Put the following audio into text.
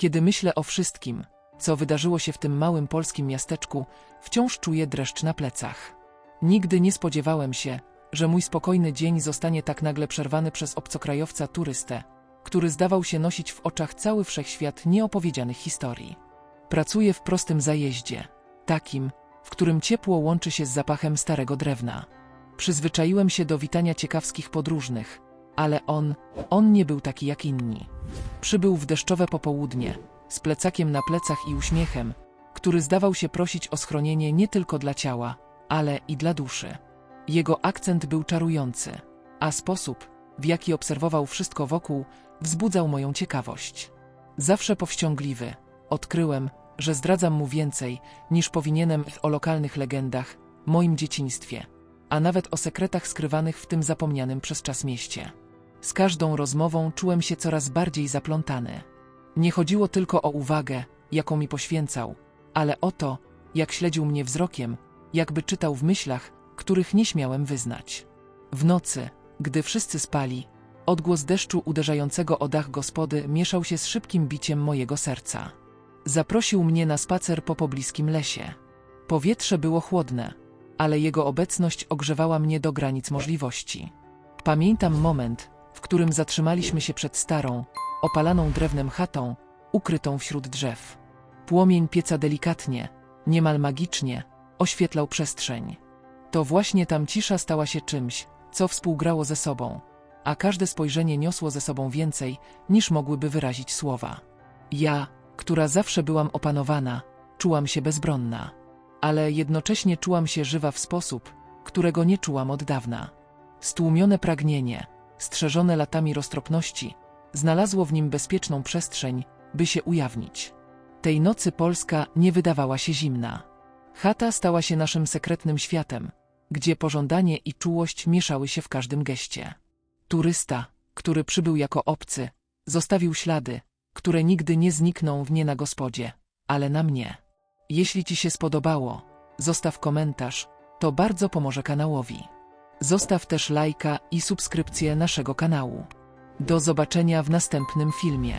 Kiedy myślę o wszystkim, co wydarzyło się w tym małym polskim miasteczku, wciąż czuję dreszcz na plecach. Nigdy nie spodziewałem się, że mój spokojny dzień zostanie tak nagle przerwany przez obcokrajowca turystę, który zdawał się nosić w oczach cały wszechświat nieopowiedzianych historii. Pracuję w prostym zajeździe, takim, w którym ciepło łączy się z zapachem starego drewna. Przyzwyczaiłem się do witania ciekawskich podróżnych, ale on, on nie był taki jak inni. Przybył w deszczowe popołudnie, z plecakiem na plecach i uśmiechem, który zdawał się prosić o schronienie nie tylko dla ciała, ale i dla duszy. Jego akcent był czarujący, a sposób, w jaki obserwował wszystko wokół, wzbudzał moją ciekawość. Zawsze powściągliwy, odkryłem, że zdradzam mu więcej, niż powinienem o lokalnych legendach, moim dzieciństwie, a nawet o sekretach skrywanych w tym zapomnianym przez czas mieście. Z każdą rozmową czułem się coraz bardziej zaplątany. Nie chodziło tylko o uwagę, jaką mi poświęcał, ale o to, jak śledził mnie wzrokiem, jakby czytał w myślach, których nie śmiałem wyznać. W nocy, gdy wszyscy spali, odgłos deszczu uderzającego o dach gospody mieszał się z szybkim biciem mojego serca. Zaprosił mnie na spacer po pobliskim lesie. Powietrze było chłodne, ale jego obecność ogrzewała mnie do granic możliwości. Pamiętam moment, w którym zatrzymaliśmy się przed starą, opalaną drewnem chatą, ukrytą wśród drzew. Płomień pieca delikatnie, niemal magicznie, oświetlał przestrzeń. To właśnie tam cisza stała się czymś, co współgrało ze sobą, a każde spojrzenie niosło ze sobą więcej, niż mogłyby wyrazić słowa. Ja, która zawsze byłam opanowana, czułam się bezbronna, ale jednocześnie czułam się żywa w sposób, którego nie czułam od dawna. Stłumione pragnienie, strzeżone latami roztropności, znalazło w nim bezpieczną przestrzeń, by się ujawnić. Tej nocy Polska nie wydawała się zimna. Chata stała się naszym sekretnym światem, gdzie pożądanie i czułość mieszały się w każdym geście. Turysta, który przybył jako obcy, zostawił ślady, które nigdy nie znikną w nie na gospodzie, ale na mnie. Jeśli Ci się spodobało, zostaw komentarz, to bardzo pomoże kanałowi. Zostaw też lajka i subskrypcję naszego kanału. Do zobaczenia w następnym filmie.